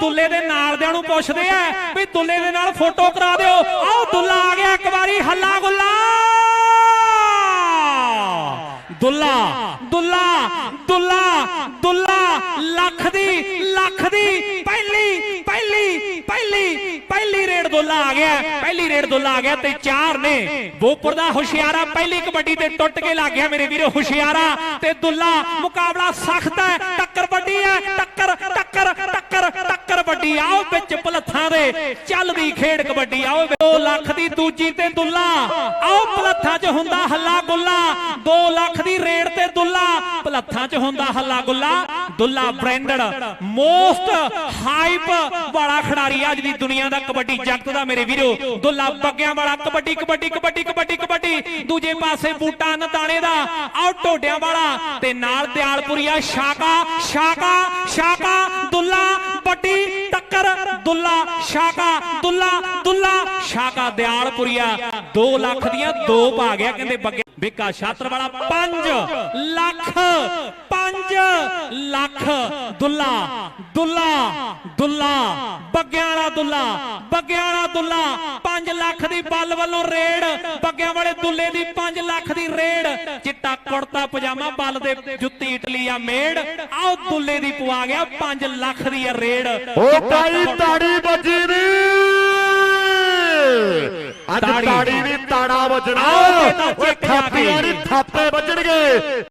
ਦੁੱਲੇ ਦੇ ਨਾਲਦਿਆਂ ਨੂੰ ਪੁੱਛਦੇ ਆ ਵੀ ਦੁੱਲੇ ਦੇ ਨਾਲ ਫੋਟੋ ਕਰਾ ਦਿਓ। ਆਓ ਦੁੱਲਾ ਆ ਗਿਆ ਇੱਕ ਵਾਰੀ, ਹੱਲਾ ਗੁੱਲਾ। ਦੁੱਲਾ ਦੁੱਲਾ ਦੁੱਲਾ ਦੁੱਲਾ, ਲੱਖ ਦੀ ਲੱਖ ਦੀ, ਪਹਿਲੀ ਪਹਿਲੀ ਪਹਿਲੀ ਪਹਿਲੀ ਰੇਡ ਦੁੱਲਾ ਆ ਗਿਆ। ਪਹਿਲੀ ਰੇਡ ਦੁੱਲਾ ਆ ਗਿਆ ਤੇ ਚਾਰ ਨੇ। ਬੋਪੁਰ ਦਾ ਹੁਸ਼ਿਆਰਾ ਪਹਿਲੀ ਕਬੱਡੀ ਤੇ ਟੁੱਟ ਕੇ ਲੱਗ ਗਿਆ ਮੇਰੇ ਵੀਰੋ, ਹੁਸ਼ਿਆਰਾ ਤੇ ਦੁੱਲਾ। ਮੁਕਾਬਲਾ ਸਖਤ ਹੈ, ਟੱਕਰ ਵੱਡੀ ਹੈ ਟੱਕਰ ਆਓ ਵਿੱਚ ਭਲੱਥਾਂ ਦੇ। ਚੱਲਦੀ ਖੇਡ ਕਬੱਡੀ ਆਓ 2 ਲੱਖ ਦੀ ਦੂਜੀ ਤੇ ਦੁੱਲਾ। ਆਓ ਭਲੱਥਾਂ 'ਚ ਹੁੰਦਾ ਹੱਲਾ ਗੁੱਲਾ। 2 ਲੱਖ ਦੀ ਰੇਡ ਤੇ ਦੁੱਲਾ। ਭਲੱਥਾਂ 'ਚ ਹੁੰਦਾ ਹੱਲਾ ਗੁੱਲਾ। ਦੁੱਲਾ ਬ੍ਰਾਂਡਡ, ਮੋਸਟ ਹਾਈਪ ਵਾਲਾ ਖਿਡਾਰੀ ਅੱਜ ਦੀ ਦੁਨੀਆ ਦਾ ਕਬੱਡੀ ਜਗਤ ਦਾ ਮੇਰੇ ਵੀਰੋ। ਦੁੱਲਾ ਬੱਗਿਆਂ ਵਾਲਾ ਕਬੱਡੀ ਕਬੱਡੀ ਕਬੱਡੀ ਕਬੱਡੀ ਕਬੱਡੀ। ਦੂਜੇ ਪਾਸੇ ਬੂਟਾ ਨਦਾਣੇ ਦਾ, ਆਓ ਟੋਡਿਆਂ ਵਾਲਾ। ਤੇ ਨਾਲ ਦਿਆਲਪੁਰੀਆ, ਸ਼ਾਕਾ ਸ਼ਾਕਾ ਸ਼ਾਕਾ ਦੁੱਲਾ ਸ਼ਾਕਾ, ਦੁੱਲਾ ਦੁੱਲਾ ਸ਼ਾਕਾ ਦਿਆਲਪੁਰੀਆ। 2 ਲੱਖ ਦੀਆਂ ਦੋ ਪਾ ਗਿਆ ਕਹਿੰਦੇ ਬੱਗੇ। ਬਿੱਕਾ ਛਾਤਰ ਵਾਲਾ 5 ਲੱਖ 5 ਲੱਖ। ਦੁੱਲਾ ਦੁੱਲਾ ਦੁੱਲਾ ਬੱਗਿਆਂ ਵਾਲਾ ਦੁੱਲਾ ਬੱਗਿਆਂ ਵਾਲਾ ਦੁੱਲਾ ਲੱਖ ਦੀ ਬੱਲ ਵੱਲੋਂ ਰੇਡ ਬੱਗਿਆਂ ਵਾਲੇ ਦੁੱਲੇ ਦੀ 5 ਲੱਖ ਦੀ ਰੇਡ ਚਿੱਟਾ ਕੁੜਤਾ ਪਜਾਮਾ ਬੱਲ ਦੇ ਜੁੱਤੀ ਇਟਲੀ ਆ ਮੇੜ ਆਓ ਦੁੱਲੇ ਦੀ ਪਵਾ ਗਿਆ 5 ਲੱਖ ਦੀ ਆ ਰੇਡ ਉਹ ਤਾੜੀ ਤਾੜੀ ਵੱਜੀ ਨੀ ਅੱਜ ਤਾੜੀ। ਨਹੀਂ ਤਾੜਾ ਵੱਜਣਾ ਓਏ। ਥਾਪੀਆਂ ਨਹੀਂ ਥਾਪੇ ਵੱਜਣਗੇ